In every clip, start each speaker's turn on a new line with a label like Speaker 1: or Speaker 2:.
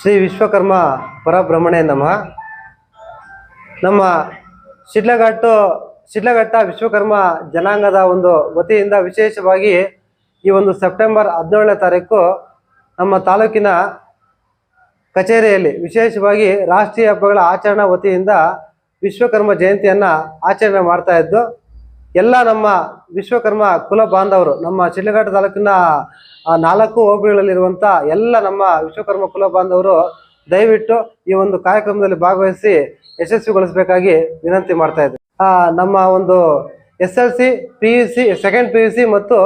Speaker 1: ಶ್ರೀ ವಿಶ್ವಕರ್ಮ ಪರಬ್ರಹ್ಮಣೆ ನಮಃ. ನಮ್ಮ ಶಿಡ್ಲಘಟ್ಟು, ಶಿಡ್ಲಘಟ್ಟ ವಿಶ್ವಕರ್ಮ ಜನಾಂಗದ ಒಂದು ವತಿಯಿಂದ ವಿಶೇಷವಾಗಿ ಈ ಒಂದು ಸೆಪ್ಟೆಂಬರ್ ಹದಿನೇಳನೇ ತಾರೀಕು ನಮ್ಮ ತಾಲೂಕಿನ ಕಚೇರಿಯಲ್ಲಿ ವಿಶೇಷವಾಗಿ ರಾಷ್ಟ್ರೀಯ ಹಬ್ಬಗಳ ಆಚರಣಾ ವತಿಯಿಂದ ವಿಶ್ವಕರ್ಮ ಜಯಂತಿಯನ್ನು ಆಚರಣೆ ಮಾಡ್ತಾ ಇದ್ದು ಎಲ್ಲ ನಮ್ಮ ವಿಶ್ವಕರ್ಮ ಕುಲ ಬಾಂಧವರು, ನಮ್ಮ ಶಿಡ್ಲಘಟ್ಟ ತಾಲೂಕಿನ ನಾಲ್ಕು ಹೋಬಳಿಗಳಲ್ಲಿರುವಂಥ ಎಲ್ಲ ನಮ್ಮ ವಿಶ್ವಕರ್ಮ ಕುಲ ಬಾಂಧವರು ದಯವಿಟ್ಟು ಈ ಒಂದು ಕಾರ್ಯಕ್ರಮದಲ್ಲಿ ಭಾಗವಹಿಸಿ ಯಶಸ್ವಿಗೊಳಿಸಬೇಕಾಗಿ ವಿನಂತಿ ಮಾಡ್ತಾ ಇದ್ದೆ ನಮ್ಮ ಒಂದು S L C, P U C second P U C ಮತ್ತು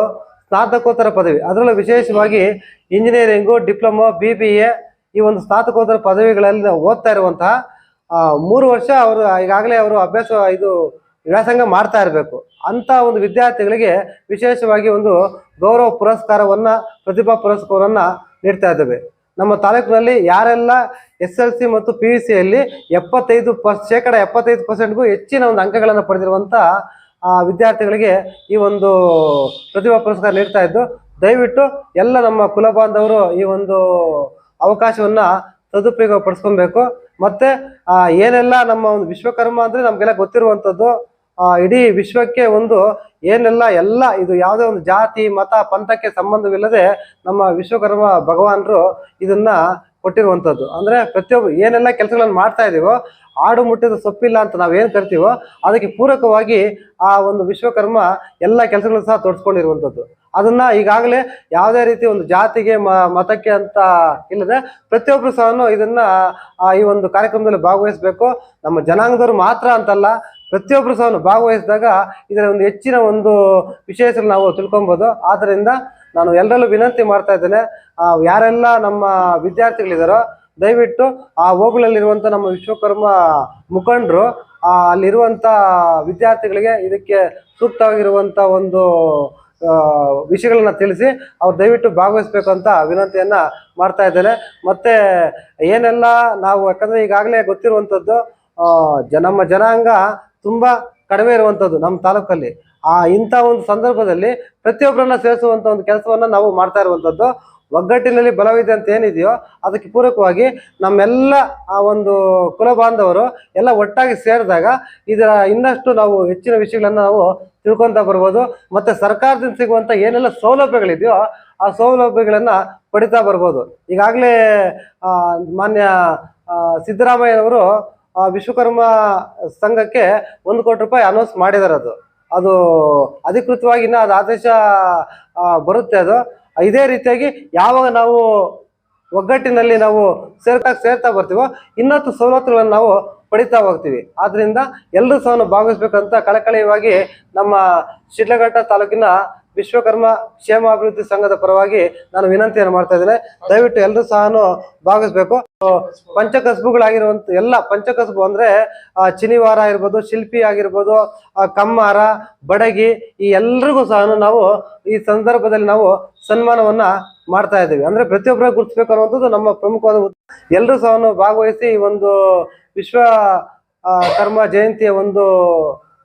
Speaker 1: ಸ್ನಾತಕೋತ್ತರ ಪದವಿ. ಅದರಲ್ಲೂ ವಿಶೇಷವಾಗಿ engineering, diploma, B B A ಈ ಒಂದು ಸ್ನಾತಕೋತ್ತರ ಪದವಿಗಳಲ್ಲಿ ಓದ್ತಾ ಇರುವಂತಹ ಮೂರು ವರ್ಷ ಅವರು ಈಗಾಗಲೇ ಅವರು ಅಭ್ಯಾಸ, ಇದು ವ್ಯಾಸಂಗ ಮಾಡ್ತಾ ಇರಬೇಕು. ಅಂತ ಒಂದು ವಿದ್ಯಾರ್ಥಿಗಳಿಗೆ ವಿಶೇಷವಾಗಿ ಒಂದು ಗೌರವ ಪುರಸ್ಕಾರವನ್ನ, ಪ್ರತಿಭಾ ಪುರಸ್ಕಾರವನ್ನ ನೀಡ್ತಾ ಇದ್ದೇವೆ. ನಮ್ಮ ತಾಲೂಕಿನಲ್ಲಿ ಯಾರೆಲ್ಲ ಎಸ್ ಎಲ್ ಸಿ ಮತ್ತು ಪಿ ಯು ಸಿಯಲ್ಲಿ ಎಪ್ಪತ್ತೈದು ಪರ್, ಶೇಕಡ ಎಪ್ಪತ್ತೈದು ಪರ್ಸೆಂಟ್ಗೂ ಹೆಚ್ಚಿನ ಒಂದು ಅಂಕಗಳನ್ನು ಪಡೆದಿರುವಂಥ ವಿದ್ಯಾರ್ಥಿಗಳಿಗೆ ಈ ಒಂದು ಪ್ರತಿಭಾ ಪುರಸ್ಕಾರ ನೀಡ್ತಾ ಇದ್ದು, ದಯವಿಟ್ಟು ಎಲ್ಲ ನಮ್ಮ ಕುಲ ಬಾಂಧವರು ಈ ಒಂದು ಅವಕಾಶವನ್ನ ಸದುಪಯೋಗ ಪಡಿಸ್ಕೊಬೇಕು. ಮತ್ತೆ ಏನೆಲ್ಲ ನಮ್ಮ ಒಂದು ವಿಶ್ವಕರ್ಮ ಅಂದ್ರೆ ನಮಗೆಲ್ಲ ಗೊತ್ತಿರುವಂಥದ್ದು ಇಡೀ ವಿಶ್ವಕ್ಕೆ ಒಂದು ಏನೆಲ್ಲ ಎಲ್ಲ ಇದು ಯಾವುದೇ ಒಂದು ಜಾತಿ, ಮತ, ಪಂಥಕ್ಕೆ ಸಂಬಂಧವಿಲ್ಲದೆ ನಮ್ಮ ವಿಶ್ವಕರ್ಮ ಭಗವಾನರು ಇದನ್ನ ಕೊಟ್ಟಿರುವಂಥದ್ದು. ಅಂದ್ರೆ ಪ್ರತಿಯೊಬ್ಬ ಏನೆಲ್ಲ ಕೆಲಸಗಳನ್ನು ಮಾಡ್ತಾ ಇದೀವೋ, ಆಡು ಮುಟ್ಟಿದ ಸೊಪ್ಪಿಲ್ಲ ಅಂತ ನಾವೇನು ಕರಿತೀವೋ, ಅದಕ್ಕೆ ಪೂರಕವಾಗಿ ಆ ಒಂದು ವಿಶ್ವಕರ್ಮ ಎಲ್ಲ ಕೆಲಸಗಳನ್ನು ಸಹ ತೊಡಸ್ಕೊಂಡಿರುವಂಥದ್ದು ಅದನ್ನ ಈಗಾಗಲೇ ಯಾವುದೇ ರೀತಿ ಒಂದು ಜಾತಿಗೆ ಮತಕ್ಕೆ ಅಂತ ಇಲ್ಲದೆ ಪ್ರತಿಯೊಬ್ಬರು ಸಹ ಇದನ್ನ ಈ ಒಂದು ಕಾರ್ಯಕ್ರಮದಲ್ಲಿ ಭಾಗವಹಿಸಬೇಕು. ನಮ್ಮ ಜನಾಂಗದವರು ಮಾತ್ರ ಅಂತಲ್ಲ ಪ್ರತಿಯೊಬ್ಬರು ಸಹ ಭಾಗವಹಿಸಿದಾಗ ಇದರ ಒಂದು ಹೆಚ್ಚಿನ ಒಂದು ವಿಶೇಷ ನಾವು ತಿಳ್ಕೊಬೋದು ಆದ್ದರಿಂದ ನಾನು ಎಲ್ಲರಲ್ಲೂ ವಿನಂತಿ ಮಾಡ್ತಾ ಇದ್ದೇನೆ ಯಾರೆಲ್ಲ ನಮ್ಮ ವಿದ್ಯಾರ್ಥಿಗಳಿದಾರೋ, ದಯವಿಟ್ಟು ಆ ಹೋಗಲಲ್ಲಿರುವಂಥ ನಮ್ಮ ವಿಶ್ವಕರ್ಮ ಮುಖಂಡರು ಅಲ್ಲಿರುವಂಥ ವಿದ್ಯಾರ್ಥಿಗಳಿಗೆ ಇದಕ್ಕೆ ಸೂಕ್ತವಾಗಿರುವಂಥ ಒಂದು ವಿಷಯಗಳನ್ನು ತಿಳಿಸಿ ಅವ್ರು ದಯವಿಟ್ಟು ಭಾಗವಹಿಸ್ಬೇಕು ಅಂತ ವಿನಂತಿಯನ್ನ ಮಾಡ್ತಾ ಇದ್ದೇನೆ. ಮತ್ತೆ ಏನೆಲ್ಲ ನಾವು, ಯಾಕಂದರೆ ಈಗಾಗಲೇ ಗೊತ್ತಿರುವಂಥದ್ದು ನಮ್ಮ ಜನಾಂಗ ತುಂಬಾ ಕಡಿಮೆ ಇರುವಂತದ್ದು ನಮ್ಮ ತಾಲೂಕಲ್ಲಿ. ಆ ಇಂಥ ಒಂದು ಸಂದರ್ಭದಲ್ಲಿ ಪ್ರತಿಯೊಬ್ಬರನ್ನ ಸೇರಿಸುವಂತ ಒಂದು ಕೆಲಸವನ್ನ ನಾವು ಮಾಡ್ತಾ ಇರುವಂತದ್ದು. ಒಗ್ಗಟ್ಟಿನಲ್ಲಿ ಬಲವಿದೆ ಅಂತ ಏನಿದೆಯೋ ಅದಕ್ಕೆ ಪೂರಕವಾಗಿ ನಮ್ಮೆಲ್ಲ ಆ ಒಂದು ಕುಲ ಬಾಂಧವರು ಎಲ್ಲ ಒಟ್ಟಾಗಿ ಸೇರಿದಾಗ ಇದರ ಇನ್ನಷ್ಟು ನಾವು ಹೆಚ್ಚಿನ ವಿಷಯಗಳನ್ನ ನಾವು ತಿಳ್ಕೊಂತ ಬರ್ಬೋದು. ಮತ್ತೆ ಸರ್ಕಾರದಿಂದ ಸಿಗುವಂತ ಏನೆಲ್ಲ ಸೌಲಭ್ಯಗಳಿದೆಯೋ ಆ ಸೌಲಭ್ಯಗಳನ್ನ ಪಡಿತಾ ಬರ್ಬೋದು. ಈಗಾಗಲೇ ಮಾನ್ಯ ಸಿದ್ದರಾಮಯ್ಯ ಸಿದ್ದರಾಮಯ್ಯನವರು ವಿಶ್ವಕರ್ಮ ಸಂಘಕ್ಕೆ ಒಂದು ಕೋಟಿ ರೂಪಾಯಿ ಅನೌನ್ಸ್ ಮಾಡಿದಾರೆ ಅದು. ಅದು ಅಧಿಕೃತವಾಗಿ ಇನ್ನ ಅದು ಆದೇಶ ಬರುತ್ತೆ ಅದು. ಇದೇ ರೀತಿಯಾಗಿ ಯಾವಾಗ ನಾವು ಒಗ್ಗಟ್ಟಿನಲ್ಲಿ ನಾವು ಸೇರ್ತಾ ಸೇರ್ತಾ ಬರ್ತೀವೋ ಇನ್ನಷ್ಟು ಸವಲತ್ತುಗಳನ್ನು ನಾವು ಪಡಿತಾ ಹೋಗ್ತೀವಿ. ಆದ್ದರಿಂದ ಎಲ್ಲರೂ ಸಹ ಭಾಗವಹಿಸ್ಬೇಕಂತ ಕಳಕಳಿಯವಾಗಿ ನಮ್ಮ ಶಿಡ್ಲಘಟ್ಟ ತಾಲೂಕಿನ ವಿಶ್ವಕರ್ಮ ಕ್ಷೇಮಾಭಿವೃದ್ಧಿ ಸಂಘದ ಪರವಾಗಿ ನಾನು ವಿನಂತಿಯನ್ನು ಮಾಡ್ತಾ ಇದ್ದೇನೆ. ದಯವಿಟ್ಟು ಎಲ್ಲರೂ ಸಹ ಭಾಗಿಸ್ಬೇಕು ಪಂಚಕಸಬುಗಳಾಗಿರುವಂತ ಎಲ್ಲ ಪಂಚಕಸ್ಬು ಅಂದ್ರೆ ಚಿನಿವಾರ ಆಗಿರ್ಬೋದು, ಶಿಲ್ಪಿ ಆಗಿರ್ಬೋದು ಕಮ್ಮಾರ, ಬಡಗಿ, ಈ ಎಲ್ರಿಗೂ ಸಹ ನಾವು ಈ ಸಂದರ್ಭದಲ್ಲಿ ನಾವು ಸನ್ಮಾನವನ್ನ ಮಾಡ್ತಾ ಇದ್ದೀವಿ. ಅಂದ್ರೆ ಪ್ರತಿಯೊಬ್ಬರ ಗುರುತಿಸ್ಬೇಕು ಅನ್ನುವಂಥದ್ದು ನಮ್ಮ ಪ್ರಮುಖವಾದ. ಎಲ್ಲರೂ ಸಹ ಭಾಗವಹಿಸಿ ಈ ಒಂದು ವಿಶ್ವ ಕರ್ಮ ಜಯಂತಿಯ ಒಂದು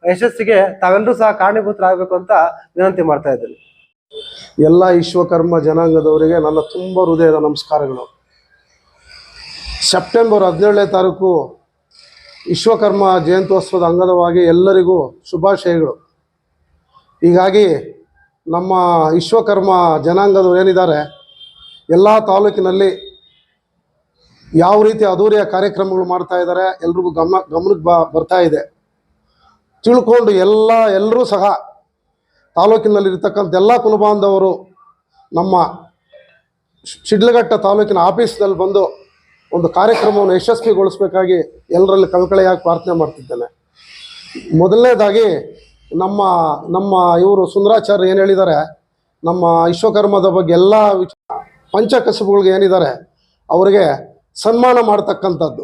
Speaker 1: ಯಶಸ್ಸಿಗೆ ತಾವೆಲ್ಲರೂ ಸಹ ಕಾರಣೀಭೂತರಾಗಬೇಕು ಅಂತ ವಿನಂತಿ ಮಾಡ್ತಾ ಇದ್ದೀನಿ.
Speaker 2: ಎಲ್ಲ ವಿಶ್ವಕರ್ಮ ಜನಾಂಗದವರಿಗೆ ನನ್ನ ತುಂಬ ಹೃದಯದ ನಮಸ್ಕಾರಗಳು. ಸೆಪ್ಟೆಂಬರ್ ಹದಿನೇಳನೇ ತಾರೀಕು ವಿಶ್ವಕರ್ಮ ಜಯಂತ್ಯೋತ್ಸವದ ಅಂಗದವಾಗಿ ಎಲ್ಲರಿಗೂ ಶುಭಾಶಯಗಳು. ಹೀಗಾಗಿ ನಮ್ಮ ವಿಶ್ವಕರ್ಮ ಜನಾಂಗದವರು ಏನಿದ್ದಾರೆ, ಎಲ್ಲ ತಾಲೂಕಿನಲ್ಲಿ ಯಾವ ರೀತಿ ಅದೂರಿಯ ಕಾರ್ಯಕ್ರಮಗಳು ಮಾಡ್ತಾ ಇದ್ದಾರೆ ಎಲ್ರಿಗೂ ಗಮನ, ಗಮನಕ್ಕೆ ಬರ್ತಾ ಇದೆ. ತಿಳ್ಕೊಂಡು ಎಲ್ಲ ಎಲ್ಲರೂ ಸಹ ತಾಲೂಕಿನಲ್ಲಿರ್ತಕ್ಕಂಥ ಎಲ್ಲ ಕುಲಬಾಂಧವರು ನಮ್ಮ ಶಿಡ್ಲಘಟ್ಟ ತಾಲೂಕಿನ ಆಫೀಸ್ನಲ್ಲಿ ಬಂದು ಒಂದು ಕಾರ್ಯಕ್ರಮವನ್ನು ಯಶಸ್ವಿಗೊಳಿಸಬೇಕಾಗಿ ಎಲ್ಲರಲ್ಲಿ ಕಳಕಳಿಯಾಗಿ ಪ್ರಾರ್ಥನೆ ಮಾಡ್ತಿದ್ದೇನೆ. ಮೊದಲನೇದಾಗಿ ನಮ್ಮ ನಮ್ಮ ಇವರು ಸುಂದರಾಚಾರ್ಯ ಏನು ಹೇಳಿದ್ದಾರೆ, ನಮ್ಮ ವಿಶ್ವಕರ್ಮದ ಬಗ್ಗೆ ಎಲ್ಲ ವಿಚ ಪಂಚ ಕಸುಬುಗಳಿಗೆ ಏನಿದ್ದಾರೆ, ಅವರಿಗೆ ಸನ್ಮಾನ ಮಾಡ್ತಕ್ಕಂಥದ್ದು.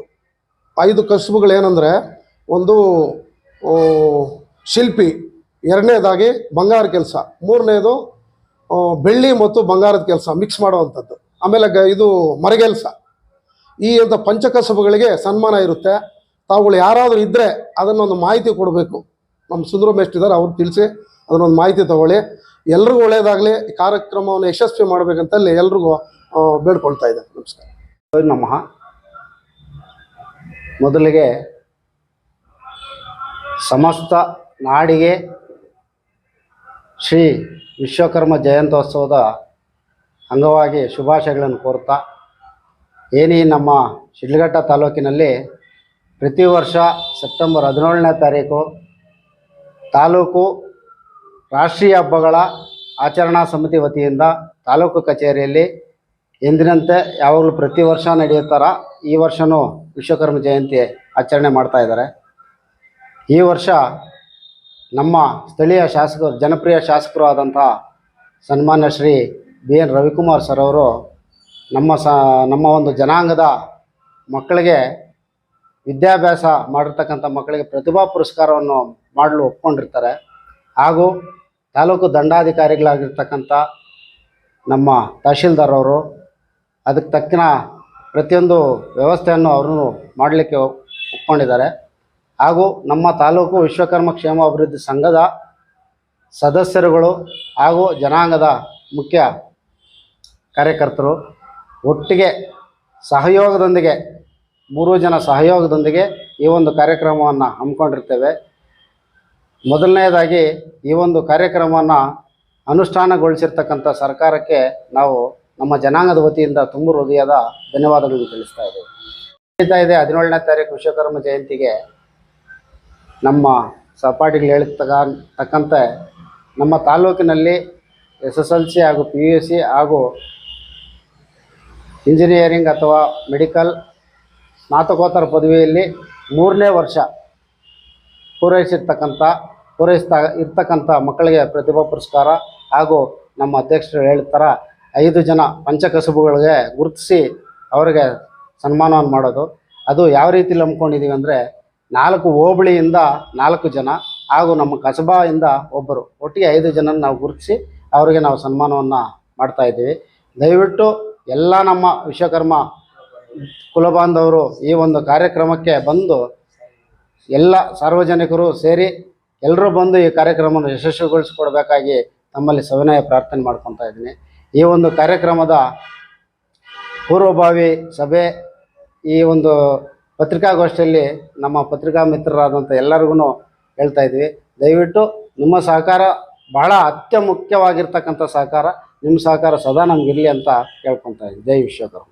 Speaker 2: ಐದು ಕಸುಬುಗಳೇನೆಂದರೆ ಒಂದು ಶಿಲ್ಪಿ. ಎರಡನೇದಾಗಿ ಬಂಗಾರ ಕೆಲಸ. ಮೂರನೇದು ಬೆಳ್ಳಿ ಮತ್ತು ಬಂಗಾರದ ಕೆಲಸ ಮಿಕ್ಸ್ ಮಾಡುವಂಥದ್ದು. ಆಮೇಲೆ ಗ, ಇದು ಮರಗೆಲಸ. ಈ ಅಂತ ಪಂಚಕಸಬುಗಳಿಗೆ ಸನ್ಮಾನ ಇರುತ್ತೆ. ತಾವುಗಳು ಯಾರಾದರೂ ಇದ್ದರೆ ಅದನ್ನೊಂದು ಮಾಹಿತಿ ಕೊಡಬೇಕು. ನಮ್ಮ ಸುಂದರ ಮೇಷ್ಟಿದ್ದಾರೆ ಅವ್ರು ತಿಳಿಸಿ ಅದನ್ನೊಂದು ಮಾಹಿತಿ ತಗೊಳ್ಳಿ. ಎಲ್ರಿಗೂ ಒಳ್ಳೆಯದಾಗಲಿ ಕಾರ್ಯಕ್ರಮವನ್ನು ಯಶಸ್ವಿ ಮಾಡಬೇಕಂತಲ್ಲಿ ಎಲ್ರಿಗೂ ಬೇಡ್ಕೊಳ್ತಾ ಇದ್ದೇನೆ ನಮಸ್ಕಾರ.
Speaker 3: ನಮಃ. ಮೊದಲಿಗೆ ಸಮಸ್ತ ನಾಡಿಗೆ ಶ್ರೀ ವಿಶ್ವಕರ್ಮ ಜಯಂತ್ಯೋತ್ಸವದ ಅಂಗವಾಗಿ ಶುಭಾಶಯಗಳನ್ನು ಕೋರ್ತಾ ಏನೇ ನಮ್ಮ ಶಿಡ್ಲಘಟ್ಟ ತಾಲೂಕಿನಲ್ಲಿ ಪ್ರತಿ ವರ್ಷ ಸೆಪ್ಟೆಂಬರ್ ಹದಿನೇಳನೇ ತಾರೀಕು ತಾಲೂಕು ರಾಷ್ಟ್ರೀಯ ಹಬ್ಬಗಳ ಆಚರಣಾ ಸಮಿತಿ ವತಿಯಿಂದ ತಾಲೂಕು ಕಚೇರಿಯಲ್ಲಿ ಎಂದಿನಂತೆ ಯಾವಾಗಲೂ ಪ್ರತಿ ವರ್ಷ ನಡೆಯುತ್ತಾರ. ಈ ವರ್ಷವೂ ವಿಶ್ವಕರ್ಮ ಜಯಂತಿ ಆಚರಣೆ ಮಾಡ್ತಾ ಇದ್ದಾರೆ. ಈ ವರ್ಷ ನಮ್ಮ ಸ್ಥಳೀಯ ಶಾಸಕರು, ಜನಪ್ರಿಯ ಶಾಸಕರು ಆದಂಥ ಸನ್ಮಾನ್ಯ Shri B N Ravikumar sir ಅವರು ನಮ್ಮ ಸ, ನಮ್ಮ ಒಂದು ಜನಾಂಗದ ಮಕ್ಕಳಿಗೆ ವಿದ್ಯಾಭ್ಯಾಸ ಮಾಡಿರ್ತಕ್ಕಂಥ ಮಕ್ಕಳಿಗೆ ಪ್ರತಿಭಾ ಪುರಸ್ಕಾರವನ್ನು ಮಾಡಲು ಒಪ್ಕೊಂಡಿರ್ತಾರೆ. ಹಾಗೂ ತಾಲೂಕು ದಂಡಾಧಿಕಾರಿಗಳಾಗಿರ್ತಕ್ಕಂಥ ನಮ್ಮ ತಹಶೀಲ್ದಾರ್ ಅವರು ಅದಕ್ಕೆ ತಕ್ಕಿನ ಪ್ರತಿಯೊಂದು ವ್ಯವಸ್ಥೆಯನ್ನು ಅವರು ಮಾಡಲಿಕ್ಕೆ ಒಪ್ಕೊಂಡಿದ್ದಾರೆ. ಹಾಗೂ ನಮ್ಮ ತಾಲೂಕು ವಿಶ್ವಕರ್ಮ ಕ್ಷೇಮ ಅಭಿವೃದ್ಧಿ ಸಂಘದ ಸದಸ್ಯರುಗಳು ಹಾಗೂ ಜನಾಂಗದ ಮುಖ್ಯ ಕಾರ್ಯಕರ್ತರು ಒಟ್ಟಿಗೆ ಸಹಯೋಗದೊಂದಿಗೆ, ಮೂರು ಜನ ಸಹಯೋಗದೊಂದಿಗೆ ಈ ಒಂದು ಕಾರ್ಯಕ್ರಮವನ್ನು ಹಮ್ಮಿಕೊಂಡಿರ್ತೇವೆ. ಮೊದಲನೆಯದಾಗಿ ಈ ಒಂದು ಕಾರ್ಯಕ್ರಮವನ್ನು ಅನುಷ್ಠಾನಗೊಳಿಸಿರ್ತಕ್ಕಂಥ ಸರ್ಕಾರಕ್ಕೆ ನಾವು ನಮ್ಮ ಜನಾಂಗದ ವತಿಯಿಂದ ತುಂಬ ಹೃದಯದ ಧನ್ಯವಾದಗಳನ್ನು ತಿಳಿಸ್ತಾ ಇದ್ದೇವೆ. ಇದೆ ಹದಿನೇಳನೇ ತಾರೀಕು ವಿಶ್ವಕರ್ಮ ಜಯಂತಿಗೆ ನಮ್ಮ ಸಹಪಾಠಿಗಳು ಹೇಳಿದ ತಕ್ಕಂತೆ ನಮ್ಮ ತಾಲೂಕಿನಲ್ಲಿ ಎಸ್ ಎಸ್ ಎಲ್ ಸಿ ಹಾಗೂ ಪಿ ಯು ಸಿ ಹಾಗೂ ಇಂಜಿನಿಯರಿಂಗ್ ಅಥವಾ ಮೆಡಿಕಲ್ ಸ್ನಾತಕೋತ್ತರ ಪದವಿಯಲ್ಲಿ ಮೂರನೇ ವರ್ಷ ಪೂರೈಸಿರ್ತಕ್ಕಂಥ, ಪೂರೈಸ್ತಾ ಇರ್ತಕ್ಕಂಥ ಮಕ್ಕಳಿಗೆ ಪ್ರತಿಭಾ ಪುರಸ್ಕಾರ ಹಾಗೂ ನಮ್ಮ ಅಧ್ಯಕ್ಷರು ಹೇಳ್ತಾರ ಐದು ಜನ ಪಂಚಕಸುಬುಗಳಿಗೆ ಗುರುತಿಸಿ ಅವರಿಗೆ ಸನ್ಮಾನವನ್ನು ಮಾಡೋದು. ಅದು ಯಾವ ರೀತಿಲಿ ನಂಬ್ಕೊಂಡಿದ್ದೀವಿ ಅಂದರೆ ನಾಲ್ಕು ಹೋಬಳಿಯಿಂದ ನಾಲ್ಕು ಜನ ಹಾಗೂ ನಮ್ಮ ಕಸಬಾಯಿಂದ ಒಬ್ಬರು. ಒಟ್ಟಿಗೆ ಐದು ಜನ ನಾವು ಗುರುತಿಸಿ ಅವರಿಗೆ ನಾವು ಸನ್ಮಾನವನ್ನು ಮಾಡ್ತಾ ಇದ್ದೀವಿ. ದಯವಿಟ್ಟು ಎಲ್ಲ ನಮ್ಮ ವಿಶ್ವಕರ್ಮ ಕುಲಬಾಂಧವರು ಈ ಒಂದು ಕಾರ್ಯಕ್ರಮಕ್ಕೆ ಬಂದು ಎಲ್ಲ ಸಾರ್ವಜನಿಕರು ಸೇರಿ ಎಲ್ಲರೂ ಬಂದು ಈ ಕಾರ್ಯಕ್ರಮವನ್ನು ಯಶಸ್ವಿಗೊಳಿಸಿಕೊಡ್ಬೇಕಾಗಿ ತಮ್ಮಲ್ಲಿ ಸವಿನಯ ಪ್ರಾರ್ಥನೆ ಮಾಡ್ಕೊತಾ ಇದ್ದೀನಿ. ಈ ಒಂದು ಕಾರ್ಯಕ್ರಮದ ಪೂರ್ವಭಾವಿ ಸಭೆ ಈ ಒಂದು ಪತ್ರಿಕಾಗೋಷ್ಠಿಯಲ್ಲಿ ನಮ್ಮ ಪತ್ರಿಕಾ ಮಿತ್ರರಾದಂಥ ಎಲ್ಲರಿಗೂ ಹೇಳ್ತಾ ಇದ್ವಿ. ದಯವಿಟ್ಟು ನಿಮ್ಮ ಸಹಕಾರ ಬಹಳ ಅತ್ಯಮುಖ್ಯವಾಗಿರ್ತಕ್ಕಂಥ ಸಹಕಾರ, ನಿಮ್ಮ ಸಹಕಾರ ಸದಾ ನಮಗಿರಲಿ ಅಂತ ಕೇಳ್ಕೊತಾ ಇದ್ದೀನಿ ಜೈ ವಿಶ್ವಕರ್ಮ.